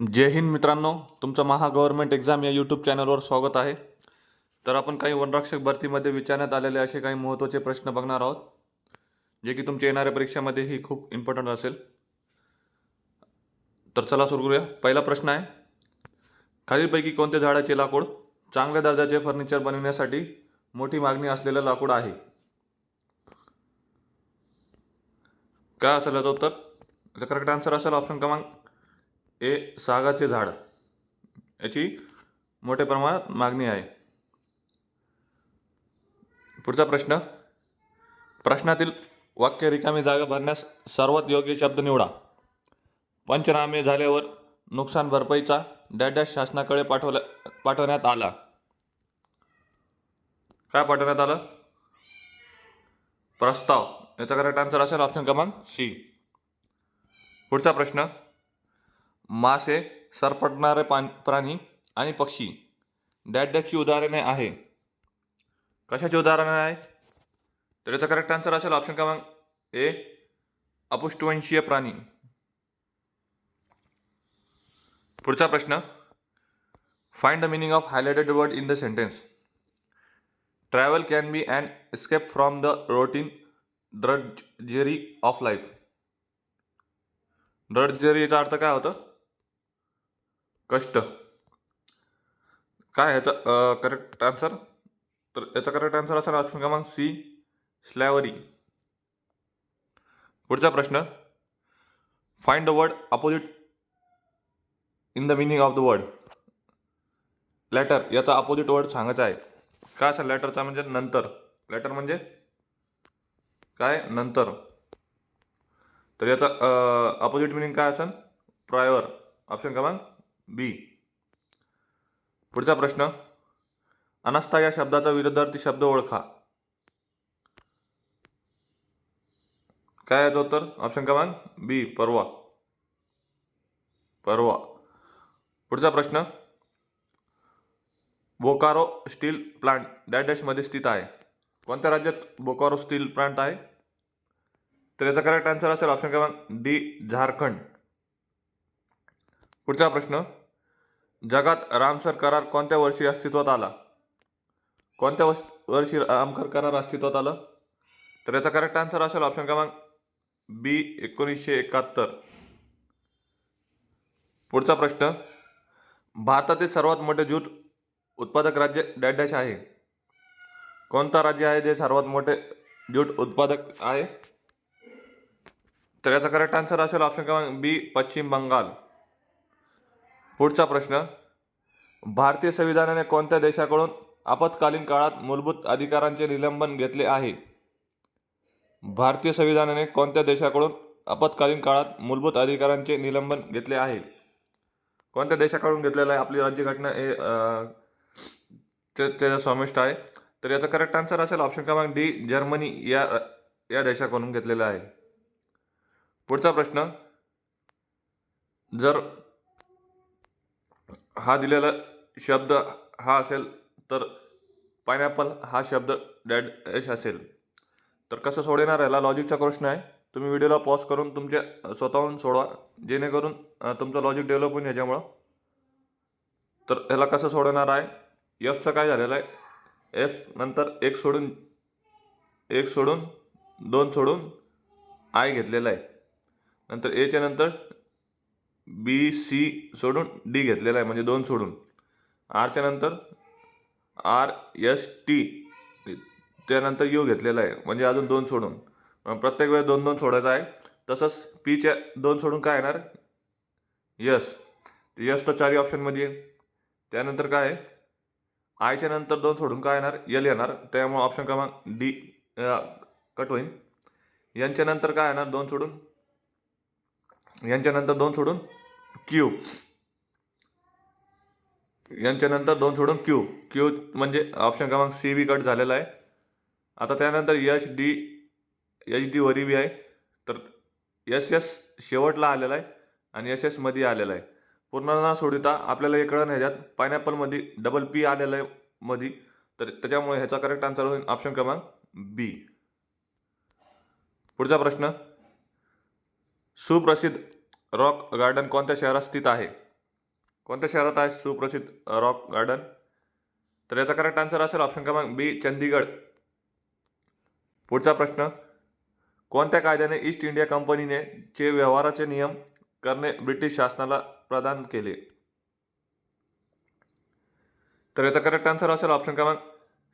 जय हिंद मित्रांनो तुमचं महा गव्हर्नमेंट एक्झाम या यूट्यूब चॅनलवर स्वागत आहे. तर आपण काही वनरक्षक भरतीमध्ये विचारण्यात आलेले असे काही महत्त्वाचे प्रश्न बघणार आहोत जे की तुमच्या येणाऱ्या परीक्षामध्ये ही खूप इम्पॉर्टंट असेल. तर चला सुरू करूया. पहिला प्रश्न आहे खालीलपैकी कोणत्या झाडाचे लाकूड चांगल्या दर्जाचे फर्निचर बनविण्यासाठी मोठी मागणी असलेलं लाकूड आहे? काय असेल याचं उत्तर? करेक्ट आन्सर असेल ऑप्शन क्रमांक हे सागाचे झाड. याची मोठ्या प्रमाणात मागणी आहे. पुढचा प्रश्न. प्रश्नातील वाक्य रिकामी जागा भरण्यास सर्वात योग्य शब्द निवडा. पंचनामे झाल्यावर नुकसान भरपाईचा डॅश शासनाकडे पाठवल्या पाठवण्यात आला. काय पाठवण्यात आलं? प्रस्ताव. याचा करेक्ट आन्सर असेल ऑप्शन क्रमांक सी पुढचा प्रश्न. मासे सरपटणारे पान प्राणी आणि पक्षी. डॅट डॅटची उदाहरणे आहे. कशाची उदाहरणे आहे? तर याचा करेक्ट आन्सर असेल ऑप्शन क्रमांक ए अपुष्टवंशीय प्राणी. पुढचा प्रश्न. Find the meaning of highlighted word in the sentence travel can be and escape from the routine drudgery of life ड्रडजरीचा अर्थ काय होतं? कष्ट. काय ह्याचा करेक्ट आन्सर तर याचा करेक्ट आन्सर असा ऑप्शन क्रमांक सी स्लॅवरी पुढचा प्रश्न. Find the word opposite in the meaning of the word later याचा अपोजिट वर्ड सांगायचा आहे. काय असेल लॅटरचा म्हणजे नंतर? लॅटर म्हणजे काय? नंतर. तर याचा अपोजिट मिनिंग काय असेल प्रायर ऑप्शन क्रमांक बी. पुढचा प्रश्न. अनास्था या शब्दाचा विरुद्धार्थी शब्द ओळखा. काय याचं उत्तर? ऑप्शन क्रमांक बी परवा. परवा. पुढचा प्रश्न. बोकारो स्टील प्लांट डॅश डॅशमध्ये स्थित आहे. कोणत्या राज्यात बोकारो स्टील प्लांट आहे? तर याचा करेक्ट आन्सर असेल ऑप्शन क्रमांक डी झारखंड. पुढचा प्रश्न. जगात रामसर करार कोणत्या वर्षी अस्तित्वात आला? कोणत्या वर्ष वर्षी रामकर करार अस्तित्वात आलं? तर याचा करेक्ट आन्सर असेल ऑप्शन क्रमांक बी एकोणीसशे एकाहत्तर. पुढचा प्रश्न भारतातील सर्वात मोठे ज्यूट उत्पादक राज्य डॅश डॅश आहे. कोणता राज्य आहे जे सर्वात मोठे ज्यूट उत्पादक आहे? तर याचा करेक्ट आन्सर असेल ऑप्शन क्रमांक बी पश्चिम बंगाल. पुढचा प्रश्न. भारतीय संविधानाने कोणत्या देशाकडून आपत्कालीन काळात मूलभूत अधिकारांचे निलंबन घेतले आहे? भारतीय संविधानाने कोणत्या देशाकडून आपत्कालीन काळात मूलभूत अधिकारांचे निलंबन घेतले आहे? कोणत्या देशाकडून घेतलेलं आहे? आपली राज्यघटना हे त्याचा समाविष्ट आहे. तर याचा करेक्ट आन्सर असेल ऑप्शन क्रमांक डी जर्मनी या या देशाकडून घेतलेला आहे. पुढचा प्रश्न. जर हा दिलेला शब्द हा असेल तर पायनॅपल हा शब्द डॅड एश असेल. तर कसं सोडवणार याला लॉजिकचा प्रश्न आहे. तुम्ही व्हिडिओला पॉज करून तुमच्या स्वतःहून सोडवा. जेणेकरून तुमचं लॉजिक डेव्हलप होईल याच्यामुळं. तर ह्याला कसं सोडवणार आहे? एफचं काय झालेलं आहे? एफ नंतर एक सोडून एक सोडून दोन सोडून आय घेतलेला आहे. नंतर एच्या नंतर बी सी सोडून डी घेतलेला आहे म्हणजे दोन सोडून. आरच्या नंतर आर एस टी त्यानंतर यू घेतलेला आहे म्हणजे अजून दोन सोडून. प्रत्येक वेळेस दोन दोन सोडायचं आहे. तसंच पीच्या दोन सोडून काय येणार? यस यस तर चारही ऑप्शनमध्ये त्यानंतर काय आहे? आयच्या नंतर दोन सोडून काय येणार? यल येणार. त्यामुळे ऑप्शन क्रमांक डी कट होईल. यांच्यानंतर काय येणार? दोन सोडून. यांच्यानंतर दोन सोडून क्यू यांच्यानंतर दोन सोडून क्यू क्यू म्हणजे ऑप्शन क्रमांक सी बी कट झालेला आहे. आता त्यानंतर यश डी एच डी वरी बी आहे. तर यश यस शेवटला आलेला आहे आणि यश एसमध्ये आलेला आहे. पूर्ण ना सोडिता आपल्याला हे कळण ह्याच्यात पायनॅपलमध्ये डबल पी आलेलं आहे मध्ये तर त्याच्यामुळे ह्याचा करेक्ट आन्सर होईल ऑप्शन क्रमांक बी पुढचा प्रश्न. सुप्रसिद्ध रॉक गार्डन कोणत्या शहरात स्थित आहे? कोणत्या शहरात आहे सुप्रसिद्ध रॉक गार्डन? तर याचा करेक्ट आन्सर असेल ऑप्शन क्रमांक बी चंदीगड. पुढचा प्रश्न कोणत्या कायद्याने ईस्ट इंडिया कंपनीने चे व्यवहाराचे नियम करणे ब्रिटिश शासनाला प्रदान केले? तर याचा करेक्ट आन्सर असेल ऑप्शन क्रमांक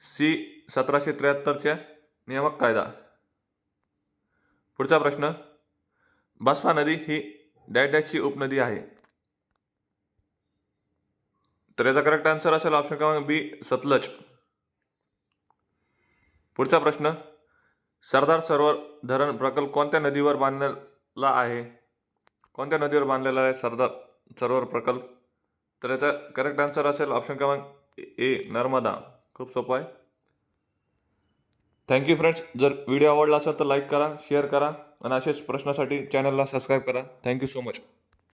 सी सतराशे त्र्याहत्तरच्या नियामक कायदा. पुढचा प्रश्न बसपा नदी ही डॅश उपनदी आहे. तर याचा करेक्ट आन्सर असेल ऑप्शन क्रमांक बी सतलज. पुढचा प्रश्न सरदार सरोवर धरण प्रकल्प कोणत्या नदीवर बांधलेला आहे? कोणत्या नदीवर बांधलेला आहे सरदार सरोवर प्रकल्प? तर याचा करेक्ट आन्सर असेल ऑप्शन क्रमांक ए नर्मदा. खूप सोपं आहे. थँक्यू फ्रेंड्स जर व्हिडिओ आवडला असेल तर लाईक करा शेअर करा आणि असेच प्रश्नासाठी चॅनलला सबस्क्राईब करा. Thank you so much